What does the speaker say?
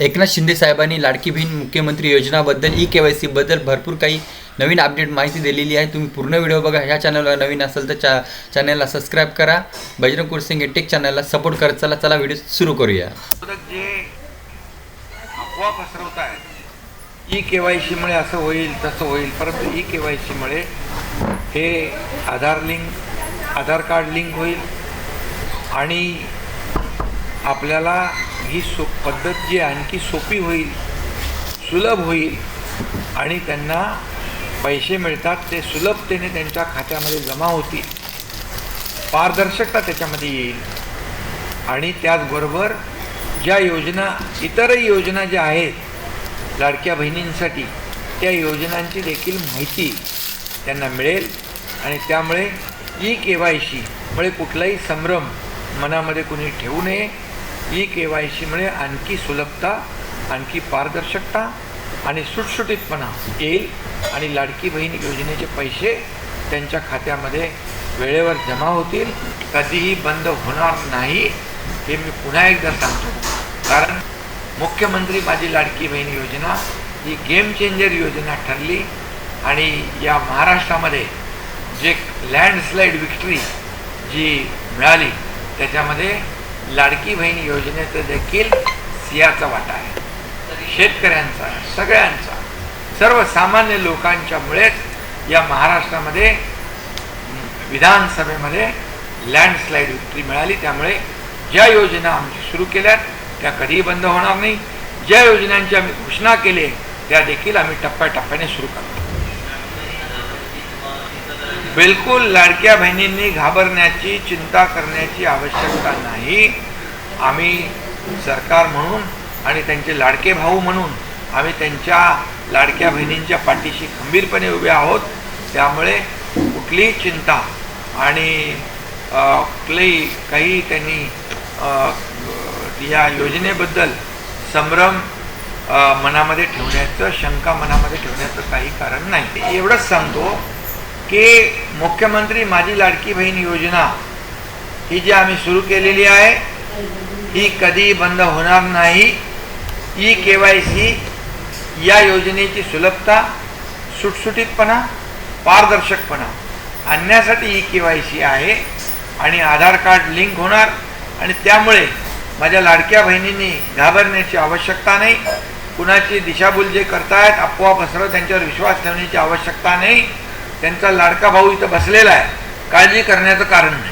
एकनाथ शिंदे साहेबांनी लाडकी बहीण मुख्यमंत्री योजनाबद्दल ई के वाय सीबद्दल भरपूर काही नवीन अपडेट माहिती दिलेली आहे. तुम्ही पूर्ण व्हिडिओ बघा. ह्या चॅनलवर नवीन असेल तर चा चॅनलला सबस्क्राईब करा. बजरंग कुरसिंग टेक चॅनलला सपोर्ट करत चला. चला व्हिडिओ सुरू करूया. जे अफवा पसरवत आहेत ई के वाय सीमुळे असं होईल तसं होईल. परंतु ई के वाय सीमुळे हे Aadhaar link Aadhaar card link होईल. आणि आपल्याला ही सो पद्धत जी आणखी सोपी होईल सुलभ होईल आणि त्यांना पैसे मिळतात ते सुलभतेने त्यांच्या खात्यामध्ये जमा होतील. पारदर्शकता त्याच्यामध्ये येईल. आणि त्याचबरोबर ज्या योजना इतरही योजना ज्या आहेत लाडक्या बहिणींसाठी त्या योजनांची देखील माहिती त्यांना मिळेल आणि त्यामुळे ई के वाय सीमुळे कुठलाही संभ्रम मनामध्ये कुणी ठेवू नये. ई के वाय सीमुळे आणखी सुलभता आणखी पारदर्शकता आणि सुटसुटीतपणा येईल आणि लाडकी बहीण योजनेचे पैसे त्यांच्या खात्यामध्ये वेळेवर जमा होतील. कधीही बंद होणार नाही हे मी पुन्हा एकदा सांगतो. कारण मुख्यमंत्री माझी लाडकी बहीण योजना ही गेम चेंजर योजना ठरली आणि या महाराष्ट्रामध्ये जे लँडस्लाईड विक्ट्री जी मिळाली त्याच्यामध्ये लाडकी बहीण योजनेचं देखील सियाचा वाटा आहे. शेतकऱ्यांचा सगळ्यांचा सर्वसामान्य लोकांच्यामुळेच या महाराष्ट्रामध्ये विधानसभेमध्ये लँडस्लाईड विक्ट्री मिळाली. त्यामुळे ज्या योजना आमची सुरू केल्यात त्या कधीही बंद होणार नाही. ज्या योजनांची आम्ही घोषणा केली त्या देखील आम्ही टप्प्याटप्प्याने सुरू करतो बिलकुल लाडक्या बहिणींनी घाबरण्याची चिंता करण्याची आवश्यकता नाही. आम्ही सरकार म्हणून आणि त्यांचे लाडके भाऊ म्हणून आम्ही त्यांच्या लाडक्या बहिणींच्या पाठीशी खंबीरपणे उभे आहोत. त्यामुळे कुठलीही चिंता आणि कुठलेही काही त्यांनी या योजनेबद्दल संभ्रम मनामध्ये ठेवण्याचं शंका मनामध्ये ठेवण्याचं काही कारण नाही. एवढंच सांगतो. की मुख्यमंत्री माझी लाडकी बहीण योजना ही जी आम्ही सुरू केलेली आहे ही कधी बंद होणार नाही. ई के वाय सी या योजनेची सुलभता सुटसुटीतपणा पारदर्शकपणा आणण्यासाठी ई के वाय सी आहे आणि आधार कार्ड लिंक होणार आणि त्यामुळे माझ्या लाडक्या बहिणींनी घाबरण्याची आवश्यकता नाही. कुणाची दिशाभूल जे करतायत अफवा पसरवत त्यांच्यावर विश्वास ठेवण्याची आवश्यकता नाही. त्यांचा लाडका भाऊ इथं बसलेला आहे. काळजी करण्याचं कारण नाही.